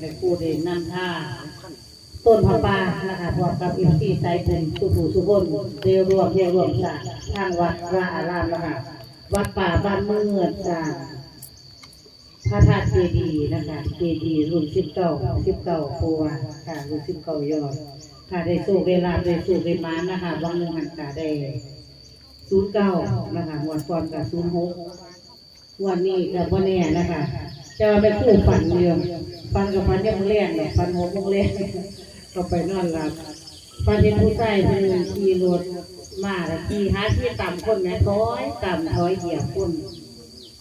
ในผู้เด่นนำท่าต้นพระป่านะคะพร้อมกับอินทรีย์ใจเป็นสุภูสุบนเรียวรวมเรียวรวมสร้างทางวัดวาอารามนะคะวัดป่าบ้านเมืองสร้างพระธาตุเจดีย์นะคะเจดีย์รุ่นสิบเก้าสิบเก้าปัวค่ะรุ่นสิบเก้ายอดค่ะได้สู้เวลาได้สู้เวลานะคะบางหนึ่งหันกาได้ศูนย์เก้านะคะหัวฟอนกับศูนย์หกวันนี้กับวันนี้นะคะจะมาเป็นคู่ฝันเดียว ฝันกับฝันยังเลี้ยงเนี่ยฝันหัวมงเลี้ยงก็ไปนอนหลับฝันเห็นผู้ชายคนหนึ่งขี่รถมาแล้วขี่หาที่ต่ำคนแม่ถอยต่ำถอยเหยียบคน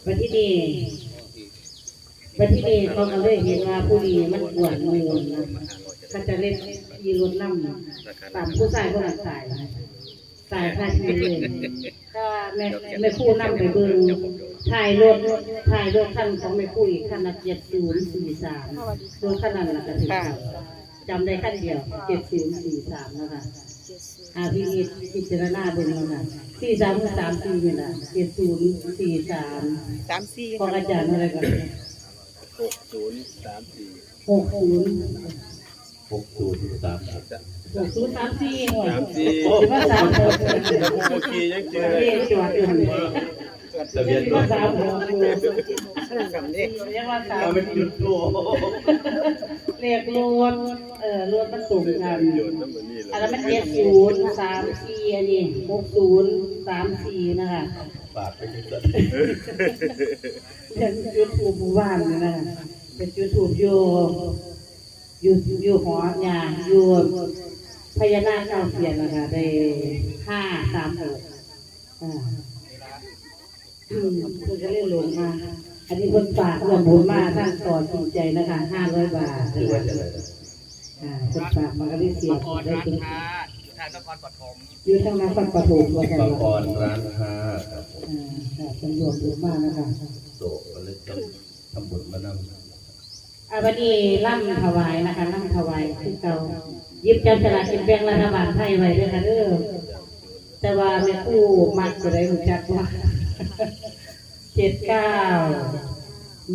วันที่นี่วันที่นี่เขาก็เลยเห็นว่าผู้นี้มันปวดมือนะเขาจะเล่นขี่รถนั่ต่ำผู้ชายคนนั้นตาย ตายพลาดทีเลยถ้าแม่แม่คู่นั่งไปเบิ่งถ่ายรถถ่ายรถคันของแม่ปุ้ยคันละเจ็ดศูนย์สี่สามรถคันนั้นละกันถึงจำได้คันเดียวเจ็ดศูนย์สี่สามนะคะอาพี่พิจารณาเบนนะคะสี่สามสามสี่นี่แหละเจ็ดศูนย์สี่สามสามสี่ของอาจารย์อะไรกันหกศูนย์สามสี่หกศูนย์ หกศูนย์สามครับหกศูนย์สามสี่หน่วยสามสี่สิบว่าสามหกเมื่อกี้ยังเจอเลขจอดอยู่หันทะเบียนสิบรว่าถสามหกสามเด็กเรียกว่าสามเราเป็นจุดโลเรียกรวดเอ่อรวดมันสูงกันโยนน้ำมันนี่เลยอันนั้นมันเจ็ดศูนย์สามสี่อันนี้หกศูนย์สามสี่นะคะฝากไปที่สุดเป็นยูทูบหมู่บ้านนี่นะคะเป็นยูทูบอยู่ อยู่อยู่หอญาอยู่พญานาคเก้าเสียนนะคะได้ห้าสามหกอ่าอืมเพิ่นก็เล่นลงมาอันนี้เพิ่นฝากรวมบุญมาทั้งต่อจริงใจนะคะห้าร้อยบาทหรือว่าจะอะไรนะอ่าเพิ่นฝากมาก็ได้เสียบได้ถึงอยู่ทางนครปฐมอยู่ทางนักปัดประถมว่ากันบางว่ากรร้านค้าครับผมอ่าค่ะเป็นรวมบุญมากนะคะโศกก็เลยทำทำบุญมานำ อาวันนี้ร่ำถวายนะคะร่ำถวายคือเก่ายิบจับฉลากกินแบ่งรัฐบาลไทยไว้ด้วยค่ะเด้อแต่ว่าแม่ผู้มักจะได้รู้จักว่าเจ็ดเก้า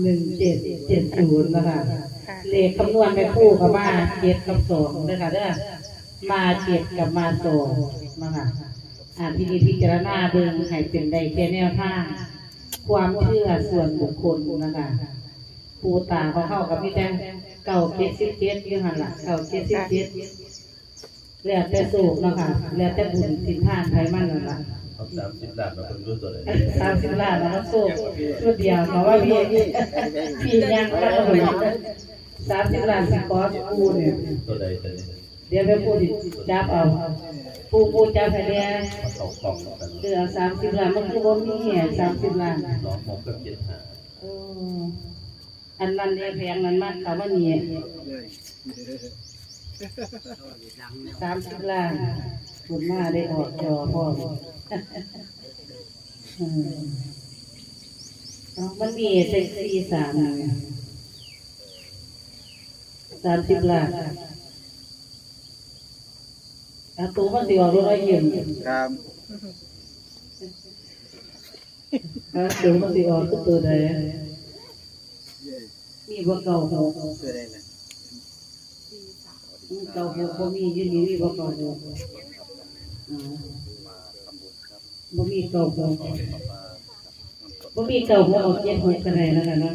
หนึ่งเจ็ดเจ็ดศูนย์นะคะเลขคำนวณแม่ผู้กับมาเจ็ดกับสองนะคะเด้อมาเจ็ดกับมาสองนะคะอ่าพินิจพิจารณาเบิ่งให้เป็นได้แค่แนวทางความเชื่อส่วนบุคคลนะคะ ปูตาเขาเข้ากับพี่แตงเก่าเจ็ดสิบเจ็ดยี่หันละเก่าเจ็ดสิบเจ็ดแล้วแต่สูกเนาะค่ะแล้วแต่บุญสินทานไทยมันนั่นละเอาสามสิบล้านมาเป็นรู้ตัวเลยสามสิบล้านแล้วสูกชุดเดียวเพราะว่าพี่พี่ยังก็เลยสามสิบล้านสิคอสปูเนี่ยตัวใดตัวนี้เดี๋ยวไปพูดจับเอาปูปูจับให้เนี่ยมาเข้ากล่องแล้วกันเดือสามสิบล้านมันคือว่ามีสามสิบล้านสองหกกับเจ็ดห้าเอออันนั้นเนี่ยแพงนั้นมากเขาว่าเนี่ยสามสิบล้านคุณมาได้ออกจอพ่ออืมเอามันมีเซ็กซี่สามสามสิบล้านอาตัวมันสิออกรถไอ้ยืมครับอาตัวมันสิออกก็ตัวใด มีบ่เก่าหกเพื่อได้นะเก่าหกบ่มีอยู่นี่มีบ่เก่าหกอ่าบ่มีเก่าหกบ่มีเก่าหกเอาเจ็ดหกก็ได้แล้วกันนะ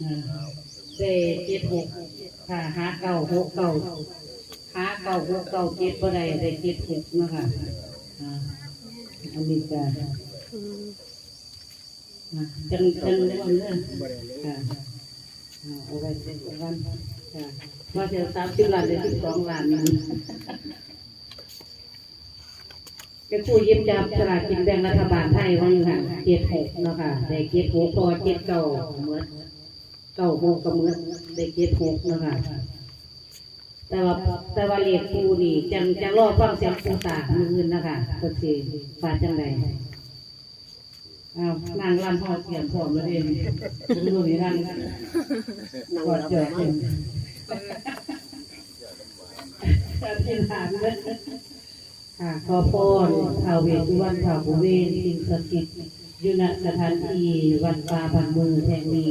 อ่าได้เจ็ดหกค่ะหาเก่าหกเก่าหาเก่าหกเก่าเจ็ดบ่ได้ได้เจ็ดหกนะคะอ่าอันนี้ก็อ่า จังจังเลยเนาะค่อ่าเอาไว้เป็นวันว่าจะสามสิบล้านได้สิบสองล้านนี่จะคู่ยิบจับสลากกินแบ่งรัฐบาลไทยวันค่ะเจ็ดหกเนาะค่ะได้เจ็ดหกพอเจ็ดเก้าเมื่อเก้าหกก็เมื่อได้เจ็ดหกเนาะค่ะแต่ว่าแต่ว่าเลขคู่นี่จังจังรอฟังเสียงปูตามืออื่นนะคะก็สิฝาจังไร อ้าวนางลั่นพ่อเสียงพร้อมแล้วเองดูนี่นั่งกอดเจอเองจะพินหานเลยค่ะขอพรข่าวเวทุวันชาวบุเวนสิงศักดิ์สิทธิ์ยู่ณสถานทีวันปลาบางมือแห่งนี้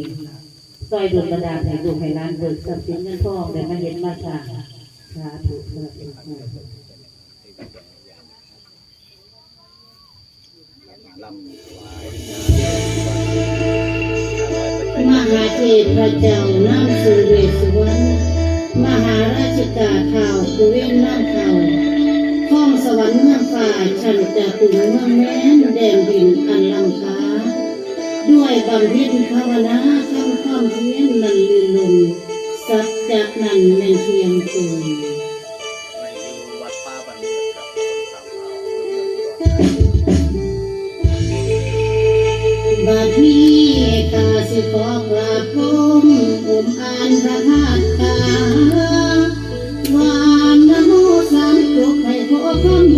ซอยดุลประดาแให้ลูกให้ร้านเบิกทรัพย์สินเงินทองได้มาเย็นมาสร้าสาธุสาธุลำ มหาเทพรเจ้าน้ำสุเวสวรรณมหาราชกาข่าวกุเวนนาำข่าวห้องสวรรค์เมืองฝ่าฉันจะปุ่มเมืองแม่นแดนดินอันลังคาด้วยบำเพ็ญภาวนาข้าำความเพียรนั้นลืมลมสัจจะนั้นไม่เทียมตน สิขอกราบพมอุ่มอ่านพระธาตุวานนโมสามตุกให้พบคำ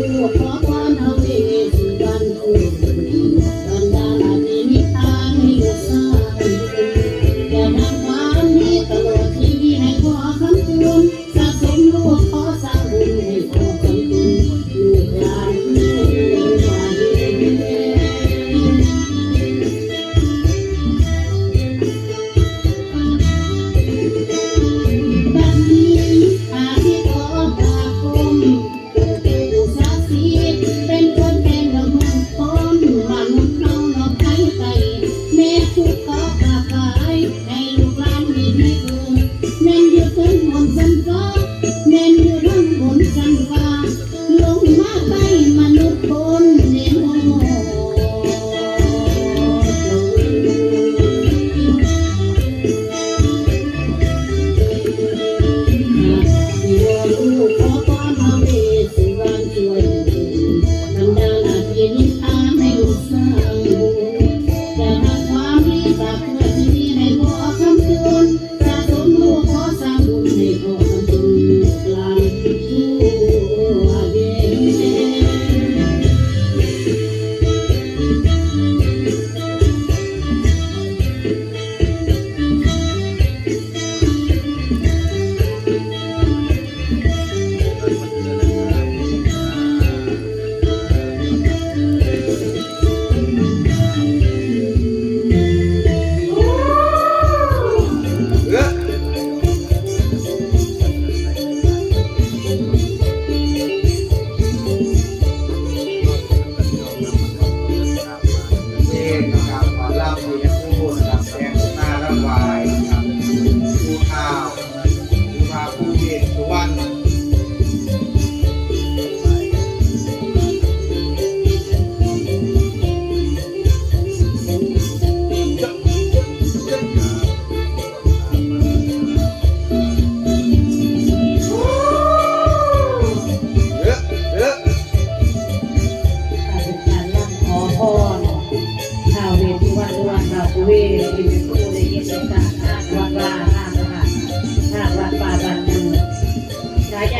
我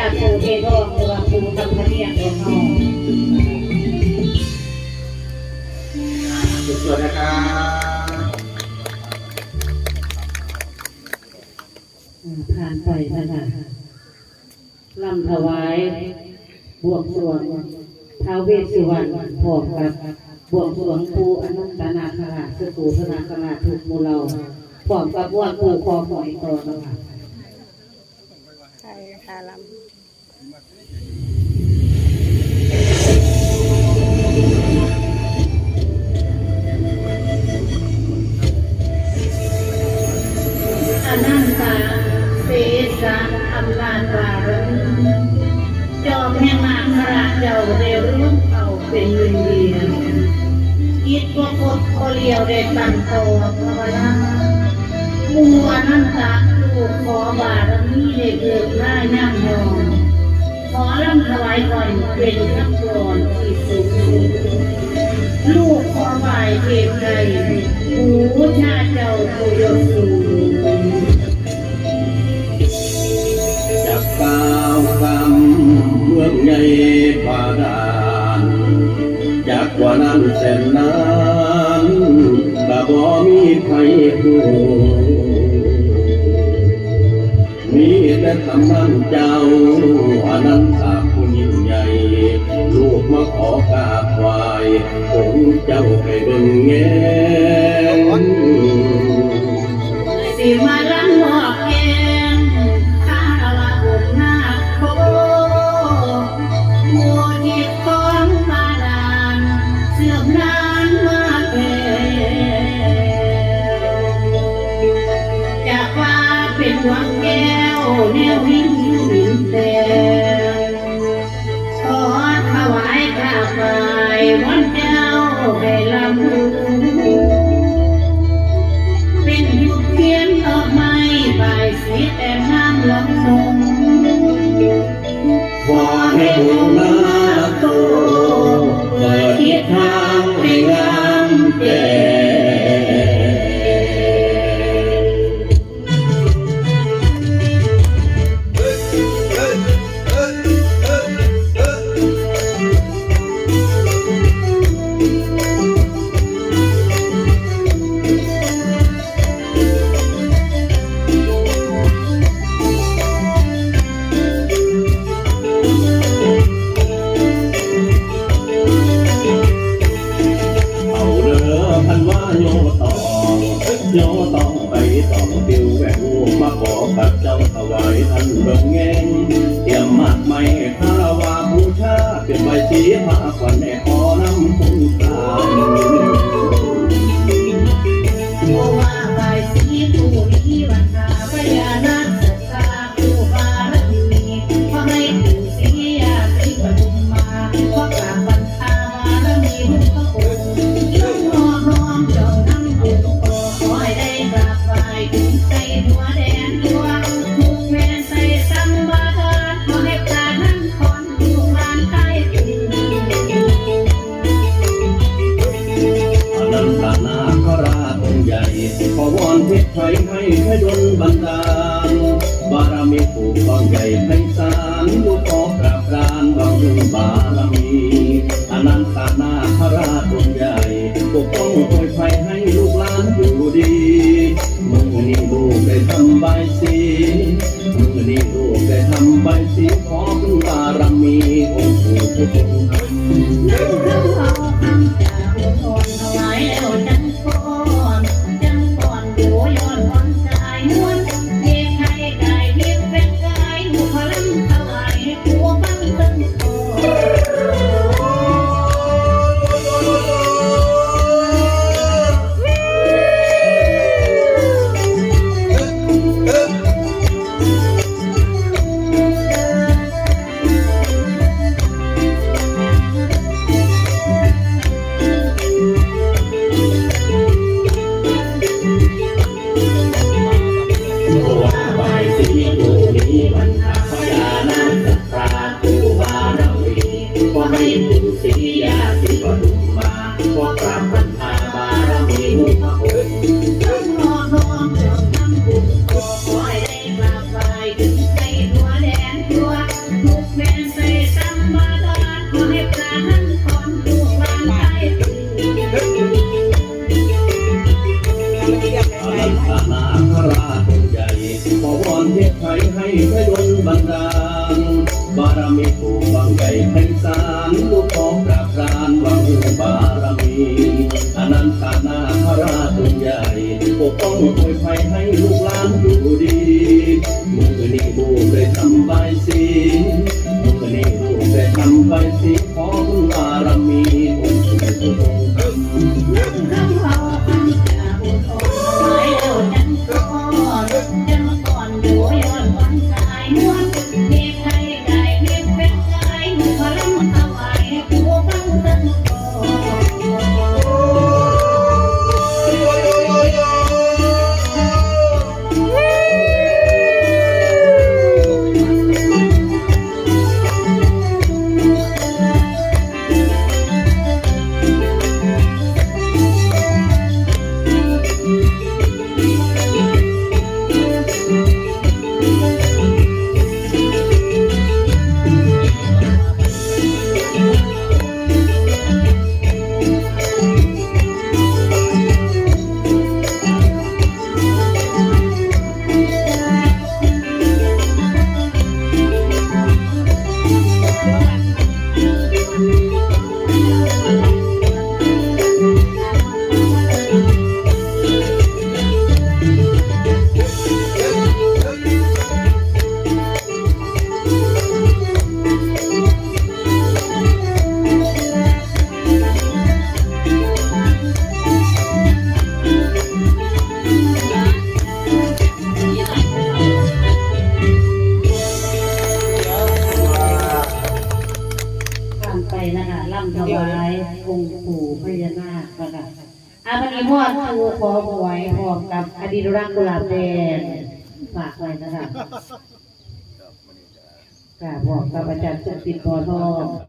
ปูทำพะเนียงของเขาสวัสดีครับอ่าผ่านไปนะคะลำถวายบวงสรวงท้าวเวสสุวรรณพร้อมกับบวงสรวงปูอนุตนาคราชสกูธนาคราชทุกมูเราพร้อมกับว่านปูคอหอยต่อนะคะใช่ค่ะลอ เด้ตั้งโตภาวนามูอนันตาลูกขอบารมีได้เกิดหน้าย่างยองขอร่ำถวายก่อนเป็นขักกรที่สูงลูกขอไหวเทพไทยหูชาเจ้าผู้ยสูงจากก้าวคำเมืองใหญ่บาดาลจากกว่านั้นแสนนาน มีแต่คำนั่งเจ้าอนันตาผู้ยิ่งใหญ่ ลูกมาขอกราบไหว้องค์เจ้าให้เบิ่งแง เป็นใบสีผ้าขวัญแม่พอน้ำคุณตา อนเทพไทยให้ให้ดลบันดาลบารมีผู้กองใหญ่ไพศาลลูกขอกราบกรานบำรุงบารมีอนันตนาคราชองค์ใหญ่ปกป้องคอยภัยให้ลูกหลานอยู่ดีมือนี้ลูกได้ทำใบสีมือนี้ลูกได้ทำใบสีขอพึ่งบารมีองค์ปู่ผู้ รัทาบารมีพระองค์ท่านอน้อมจำนำบุญขอขให้ได้กรบไหว้ถึงใจหัวแดงดัวมุกแม่ใส่สัมมาทานขม้ปราหันคนลูกหลานไทยพระมหาราชองใหญ่ขวอเทพไให้พรย ต้องคอวยไฟให้ลูกหลานอยู่ดีมือนี้บัว กุหลาบแดงฝากไว้นะครับกราบบอกกับอาจารย์สุติพรทอง